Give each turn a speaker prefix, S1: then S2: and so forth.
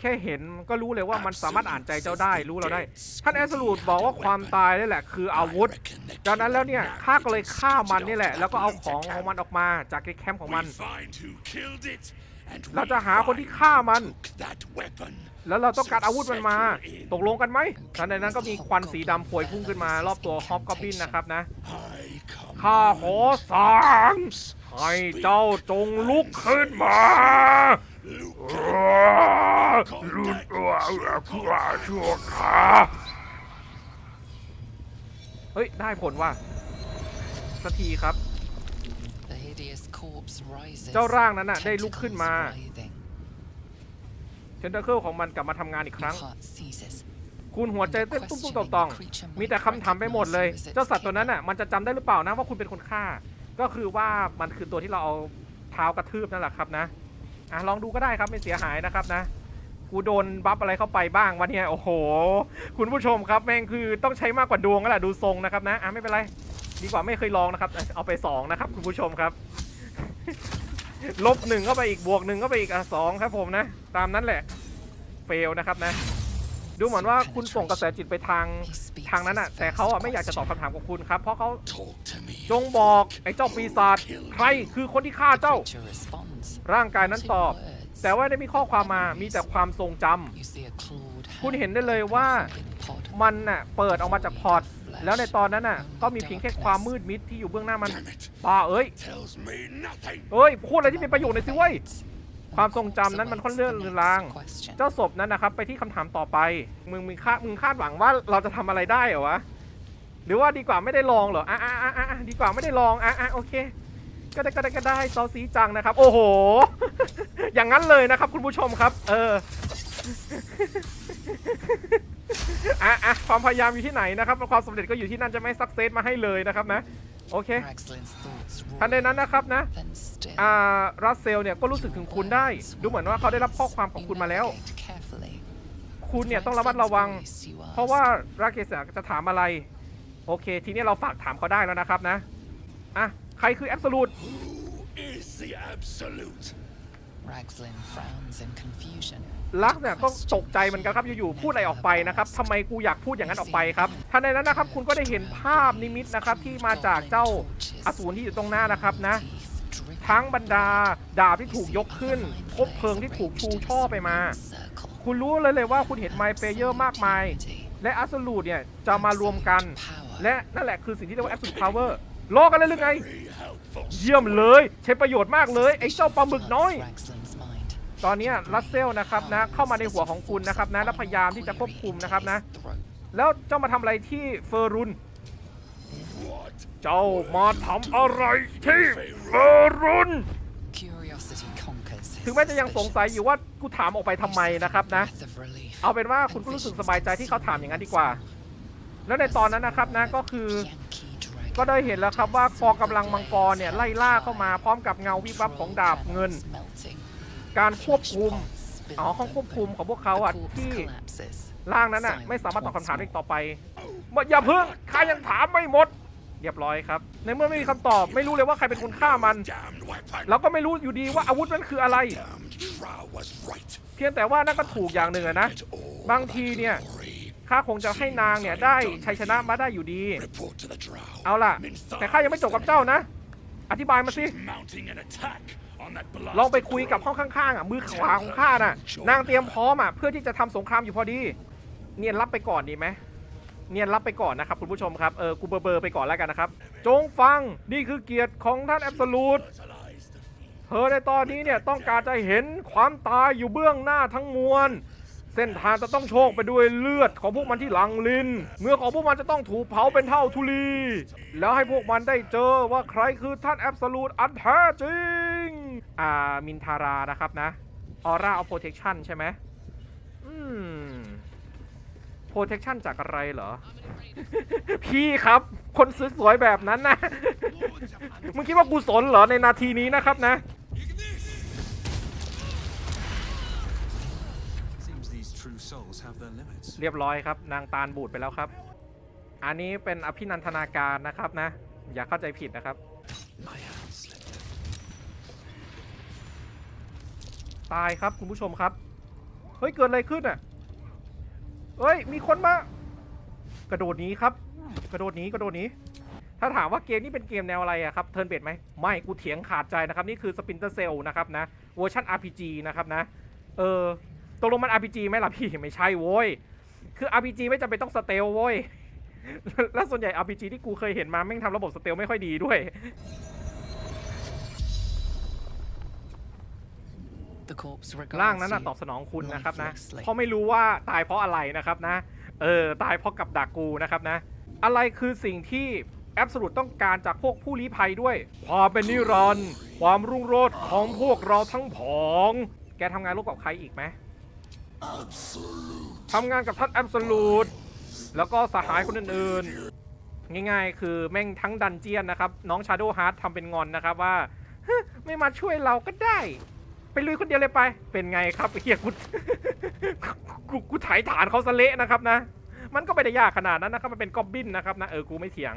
S1: แค่เห็นก็รู้เลยว่ามันสามารถอ่านใจเจ้าได้รู้เราได้ ท่านแอสลูดบอกว่าความตายนี่แหละคืออาวุธจากนั้นแล้วเนี่ยข้าก็เลยฆ่ามันนี่แหละ แล้วก็เอาของของมันออกมาจากในแคมป์ของมัน เราจะหาคนที่ฆ่ามัน แล้วเราต้องการอาวุธมันมา ตกลงกันไหมทันใดนั้นก็มีควันสีดำพวยพุ่งขึ้นมารอบตัวฮอบกอบบินนะครับนะข้าขอสั่งให้เจ้าจงลุกขึ้นมา ลุกตัวชั่วชั่วขาเฮ้ย ได้ผลว่ะสักทีครับ
S2: The hideous corpse rises
S1: เจ้าร่างนั้นน่ะได้ลุกขึ้นมา
S2: tentacles writhing.
S1: เทนเทอร์เคิลของมันกลับมาทำงานอีกค
S2: Your
S1: รั้ง
S2: heart seizes.
S1: คุณหัวใจเต้นตุ้มๆต่อมๆมีแต่คำถามไปหมดเลย เจ้าสัตว์ตัวนั้นน่ะมันจะจำได้หรือเปล่านะว่าคุณเป็นคนฆ่า ก็คือว่ามันคือตัวที่เราเอาเท้ากระทืบนั่นแหละครับนะ อะลองดูก็ได้ครับไม่เสียหายนะครับนะกูโดนบัฟอะไรเข้าไปบ้างวันนี้โอ้โห คุณผู้ชมครับแม่งคือต้องใช้มากกว่าดวงก็แหละดูทรงนะครับนะอะไม่เป็นไร ดีกว่าไม่เคยลองนะครับ เอาไปสองนะครับคุณผู้ชมครับลบหนึ่งเข้าไปอีกบวกหนึ่งเข้าไปอีกอะสองครับผมนะ ตามนั้นแหละเฟลนะครับนะ ดูเหมือนว่าคุณส่งกระแสจิตไปทางทางนั้นอะแต่เขาอะไม่อยากจะตอบคำถามของคุณครับเพราะเขาจงบอกไอ้เจ้าปีศาจใครคือคนที่ฆ่าเจ้า ร่างกายนั้นตอบ แต่ว่าได้มีข้อความมามีแต่ความทรงจำคุณเห็นได้เลยว่ามันน่ะเปิดออกมาจากพอร์ตแล้วในตอนนั้นน่ะ ก็มีเพียงแค่ความมืดมิดที่อยู่เบื้องหน้ามันป้าเอ้ยเอ้ยพูดอะไรที่เป็นประโยชน์หน่อยสิเว้ยความทรงจำนั้นมันค่อนเลื่อนเลือราง เจ้าศพนั้นนะครับ ไปที่คำถามต่อไป มึงมึงคาดมึงคาดหวังว่าเราจะทำอะไรได้เหรอวะ หรือว่าดีกว่าไม่ได้ลองเหรอ อะอะอะอะอะดีกว่าไม่ได้ลอง อะอะโอเค ก็ได้ก็ได้ก็ได้ซอสีจังนะครับ โอ้โห อย่างนั้นเลยนะครับ คุณผู้ชมครับ เอออะอะความพยายามอยู่ที่ไหนนะครับความสำเร็จก็อยู่ที่นั่นจะไม่ซักเซสมาให้เลยนะครับนะ โอเค
S2: Ragslin's thoughts
S1: ทันใดนั้นนะครับนะ
S2: Then still.
S1: อ่ารัสเซลเนี่ยก็รู้สึกถึงคุณได้ ดูเหมือนว่าเขาได้รับข้อความของคุณมาแล้ว
S2: You navigate carefully.
S1: คุณเนี่ยต้องระมัดระวัง
S2: Voice you
S1: เพราะว่าราเกสจะถามอะไร โอเค ทีนี้เราฝากถามเขาได้แล้วนะครับนะอะ ใครคือแอบสูต
S3: Who is the absolute?
S2: Ragslin frowns in confusion.
S1: ลักเนี่ยก็ตกใจเหมือนกันครับอยู่ๆพูดอะไรออกไปนะครับทำไมกูอยากพูดอย่างนั้นออกไปครับทันใดนั้นนะครับคุณก็ได้เห็นภาพนิมิตนะครับที่มาจากเจ้าอสูรที่อยู่ตรงหน้านะครับนะ
S2: Teeth dripping
S1: ทั้งบรรดาดาบที่ถูกยกขึ้นคบเพลิงที่ถูกชูช่อไปมา
S2: circle.
S1: คุณรู้เลยเลยว่าคุณเห็นไมเ p เยอร์มากมาย และอั s สู t เนี่ยจะมารวมกัน และนั่นแหละคือสิ่งที่เรียกว่า absolute power โลกันเลยหรือไง
S3: Very helpful.
S1: เยี่ยมเลย ใช้ประโยชน์มากเลย ไอ้เจ้าปลาหมึกน้อย
S2: Ragslin's mind.
S1: ตอนเนี้รัสเซลนะครับนะ เข้ามาในหัวของคุณนะครับนะแล้วพยายามที่จะควบคุมนะครับนะ
S2: Throat.
S1: แล้วเจ้ามาทำอะไรที่เฟอร์รุน
S3: What?
S1: เจ้ามาทำอะไรที่เฟอร์รุน
S2: Curiosity conquers. his
S1: ถึงแม้จะยังสง
S2: suspicions.
S1: สัยอยู่ว่ากูถามออกไปทำไมนะครับนะ
S2: Breath of relief.
S1: เอาเป็นว่าคุณก็รู้สึกสบายใจที่เขาถามอย่างนั้นดีกว่า แล้วในตอนนั้นนะครับนะก็คือ
S2: Yankee dragon.
S1: ก็ได้เห็นแล้วครับว่ากองกำลังมังกรเนี่ยไล่ล่าเข้ามาพร้อมกับเงาวิบวับของดาบเงิน การควบคุมอ๋อห้องควบคุมของพวกเขาอะที่
S2: collapses.
S1: ร่างนั้นอะไม่สามารถตอบคำถามได้อีกต่อไปอย่าเพิ่งข้ายังถามไม่หมด เรียบร้อยครับ ในเมื่อไม่มีคำตอบไม่รู้เลยว่าใครเป็นคนฆ่ามัน แล้วก็ไม่รู้อยู่ดีว่าอาวุธนั้นคืออะไร เพียงแต่ว่านั่นก็ถูกอย่างหนึ่งนะ บางทีเนี่ย ข้าคงจะให้นางเนี่ยได้ชัยชนะมาได้อยู่ดี
S3: Report to the Drow.
S1: เอาล่ะ แต่ข้ายังไม่จบกับเจ้านะ อธิบายมาสิ
S3: She's mounting an attack on that
S1: ลองไป
S3: blasted
S1: คุยกับ
S3: grove.
S1: ห้องข้างๆอะ มือขวาของข้าน่ะ นางเตรียมพร้อมอะเพื่อที่จะทำสงครามอยู่พอดี เนียนรับไปก่อนดีไหมเนียนรับไปก่อนนะครับคุณผู้ชมครับ เออ กูเบอร์เบอร์ไปก่อนแล้วกันนะครับ จงฟัง นี่คือเกียรติของท่านแอบสูต
S3: Fertilize the field.
S1: เธอในตอนนี้เนี่ยต้องการจะเห็นความตายอยู่เบื้องหน้าทั้งมวล เส้นทางจะต้องโชคไปด้วยเลือดของพวกมันที่หลังลินเมื่อของพวกมันจะต้องถูกเผาเป็นเท่าทุลี แล้วให้พวกมันได้เจอว่าใครคือท่านแอบสูตอันแท้จริง อ่ามินทารานะครับนะออร่าเอาโปรเทคชั่นใช่ไหมอืมโปรเทคชั่นจากอะไรเหรอ พี่ครับคนสวยๆแบบนั้นนะ มึงคิดว่ากูสนเหรอในนาทีนี้นะครับนะ เรียบร้อยครับ นางตาลบูดไปแล้วครับ อันนี้เป็นอภินันทนาการนะครับนะ อย่าเข้าใจผิดนะครับ
S4: My hand slipped.
S1: ตายครับคุณผู้ชมครับ เฮ้ย เกิดอะไรขึ้นอะเฮ้ย มีคนมา กระโดดหนี้ครับ กระโดดหนี้กระโดดหนี้ถ้าถามว่าเกมนี้เป็นเกมแนวอะไรอะครับเทิร์นเบดไหมไม่กูเถียงขาดใจนะครับ นี่คือ Splinter Cell นะครับนะเวอร์ชัน RPG นะครับนะ เออ ตกลงมัน RPG ไหมล่ะพี่ ไม่ใช่โว้ย คือ RPG ไม่จำเป็นต้องสเตลโว้ย แล้วส่วนใหญ่ RPG ที่กูเคยเห็นมาแม่งทำระบบสเตลไม่ค่อยดีด้วย ร่างนั้นนะตอบสนองคุณนะครับนะ เพราะไม่รู้ว่าตายเพราะอะไรนะครับนะ เออ ตายเพราะกับดักกูนะครับนะ อะไรคือสิ่งที่แอบสูตต้องการจากพวกผู้ลี้ภัยด้วย ความเป็นนิรันดร์ความรุ่งโรจน์ของพวกเราทั้งผอง แกทำงานร่วมกับใครอีกไหม ทำงานกับท่านแอบสูตแล้วก็สหายคนอื่นๆ ง่ายๆ คือแม่งทั้งดันเจียนนะครับ น้องชาโด w h ฮาร์ t ทำเป็นงอนนะครับว่าไม่มาช่วยเราก็ได้ ไปลุยคนเดียวเลยไป เป็นไงครับเฮียกูกูกูถ่ายฐานเขาสะเละนะครับนะ มันก็ไม่ได้ยากขนาดนั้นนะครับ มันเป็นกอบบินนะครับนะ เออ กูไม่เถียง